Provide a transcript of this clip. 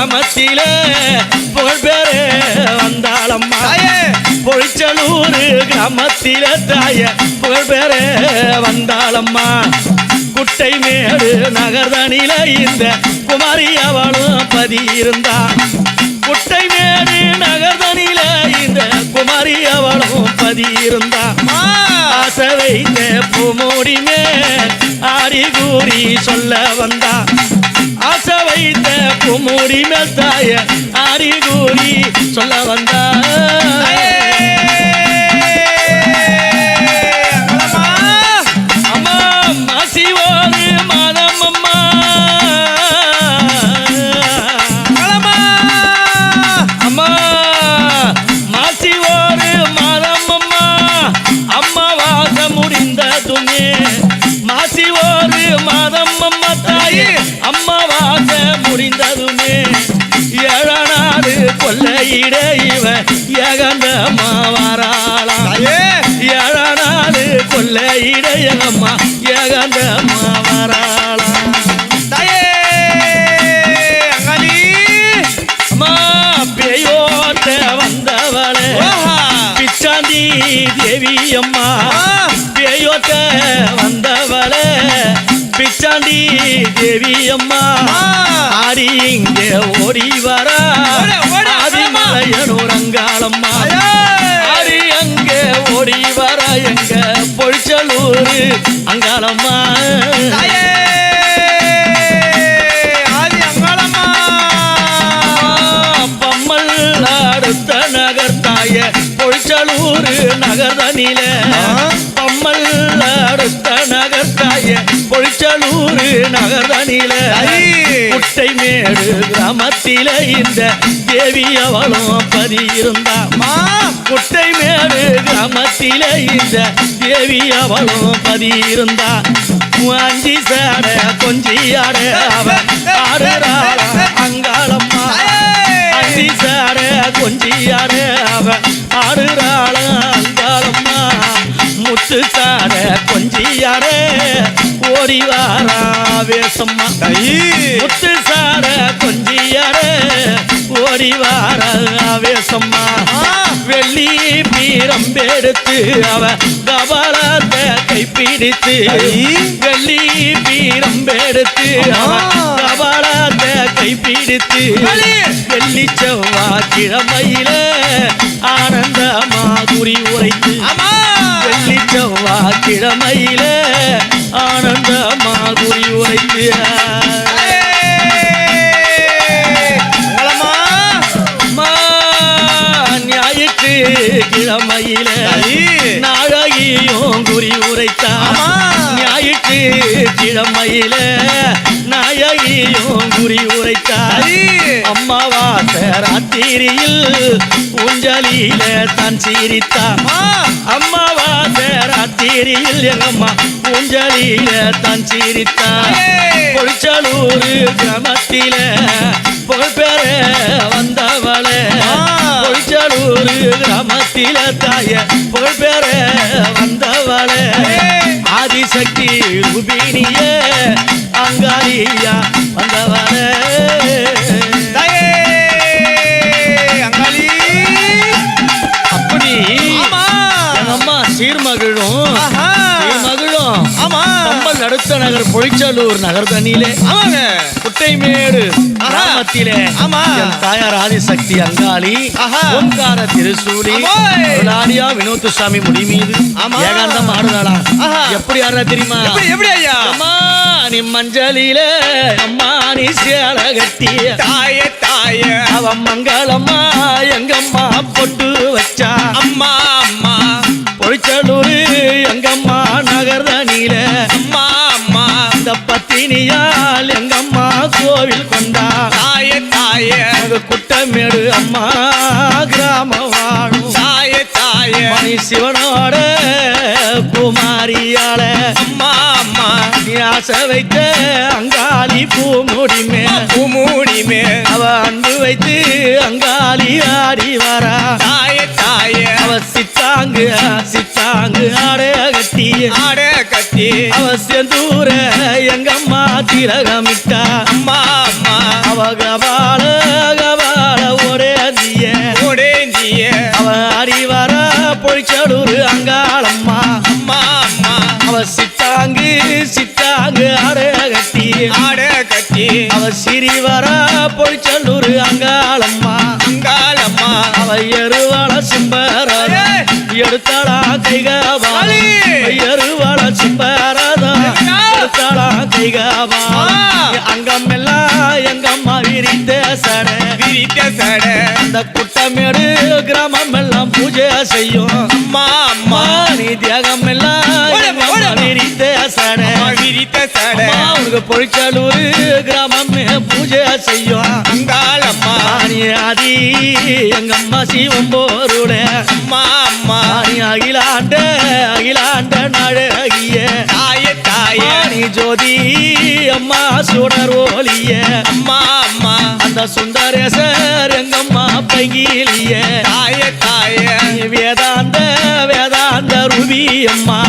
கிராமத்தில புகழ் பேரு வந்தாளம்மா பொழிச்சலூர் கிராமத்தில தாய புகழ் பேரு வந்தாளம்மா. குட்டை மேடு நகர்தனில இந்த குமாரி அவளும் பதியிருந்தா. குட்டை மேடு நகர்தனில இந்த குமாரி அவளும் பதியிருந்தா. ஆசை வைத்த பூமூடி மேல் ஆடி கூறி சொல்ல வந்தா. ஆச வைத்த குமுடி மெத்தாய தாய சொல்ல வந்தா தேவி அம்மா. பேயோட்ட வந்தவளே. பிச்சாண்டி தேவி அம்மா. ஆடி இங்கே ஓடி வர. ஆதிமலையனூர் அங்காளம்மா. ஆடி அங்கே ஓடி வர எங்க பொழிச்சலூர் அங்காளம்மா. தாய பொழிச்சலூர் நகர்தனில. ஐ. குட்டை மேடு கிராமத்தில இந்த தேவி அவளும் பதியிருந்தா. அம்மா. குட்டை மேடு கிராமத்தில இந்த தேவி அவளும் பதியிருந்தா. அஞ்சி சாட கொஞ்சி ஆட அவ ஆடுறாளா அங்காளம்மா. அஞ்சி சாட கொஞ்சி ஆட அவ ஆடுறாளா அங்காளம்மா. முத்து சாட கொஞ்சி ஆட ஓடி வாரா வேசம்மா முத்து சாட கொஞ்சி ஆட ஓடி வாரா வேசம்மா வெள்ளி பீரம் எடுத்து அவ கபாலத்தை கைப்பிடித்து வெள்ளி பீரம் எடுத்து அவ கபாலத்தை கைப்பிடித்து. வெள்ளி செவ்வாய் கிழமையில ஆனந்த மாதுரி உரைத்து கிழமையில ஆனந்த மாதுரி உரைத்து. அங்களம்மா அம்மா, ஞாயிற்று கிழமையில நாழகியும் குறி உரைத்தான் ஆமா. ஞாயிற்று கிழமையில நாயகியும் குறி உரைத்தார் அம்மாவாச ராத்திரியில் ஊஞ்சலியில தான் சிரித்தார் அம்மாவாச ராத்திரியில் எங்கம்மா ஊஞ்சலியில தான் சிரித்தார் பொழிச்சலூர் கிராமத்தில புகழ்பெற வந்தவளே. பொழிச்சலூர் கிராமத்தில தாய புகழ்பெற வந்தவளே. ஆதிசக்தி ரூபினிய அங்காரியா வந்தவளே. சீர்மகிழும் கம்பல் அடுத்த நகர் பொழிச்சலூர் நகர் தண்ணியிலே குட்டைமேடு ஆஹா. கிராமத்திலே ஆமா. தாயார் ஆதிசக்தி அங்காளி. ஓம்கார திருசூலி. அருளாடியா வினோத்து சாமி முடி மீது ஆமா. ஏகாந்தம் ஆடுதாளா. எப்படி ஆடுறா தெரியுமா எப்படி ஐயா அம்மா நீ மஞ்சளில அம்மா நீ சேல கட்டிய தாயே தாயே அவ மங்களம்மா எங்கம்மா பொட்டு வச்சா அம்மா அம்மா பொழிச்சலூர் எங்கம்மா பத்தினியால் எங்கம்மா கோவில் கொண்டா? தாயே தாயே. குட்டமேடு அம்மா கிராம வாழும். தாயே தாயே. மணி சிவனோட குமாரியால அம்மா அம்மா. ஆசை வைத்த அங்காளி பூமுடி மேல் பூமூடி மேல் அவ அன்பு வைத்து அங்காளி ஆடி வரா. தாயே தாயே. அவ சித்தாங்கு சித்தாங்கு ஆட கட்டி ஆட பாட்டி அவசியம் தூர எங்க அம்மா திரகமிட்டா அம்மா அம்மா. அவங்க வாழ வாழ ஒரே அந்திய ஒரே அந்திய அவ அறிவார பொழிச்சடூர் அங்காளம்மா. அம்மா அம்மா. அவ சித்தாங்கு சித்தாங்கு ஆட கட்டி ஆட கட்டி அவ சிறிவர பொழிச்சடூர் அங்காளம்மா. அங்காளம்மா. அவ எருவாள சிம்பர எடுத்தாளா? கைகாவா அலி! எருவாள சிம்பரதா! எடுத்தாளா? கைகாவா ஆ! அங்கமெல்லாம் எங்கம்மா விரித்த சட. விரித்த சட. அந்த குட்டமேடு கிராமம் எல்லாம் பூஜை செய்யும். அம்மா அம்மா. நீ தியாகம் எல்லாம் சட. அம்மா விரித்த சட. அம்மா, உனக்கு பொழிச்சலூர் கிராமம் பூஜை செய்யும். அங்காளம்மா ஆணி ஆதி எங்கம்மா சிவம் போருட அம்மா அம்மா. ஆணி அகிலாண்ட அகிலாண்ட நழகிய தாயே தாயே. ஆணி ஜோதி அம்மா சுடர் ஒளிய அம்மா அம்மா. அந்த சுந்தரேசர் எங்கம்மா பங்கிலிய. தாயே தாயே. வேதாந்த வேதாந்த ரூபி அம்மா.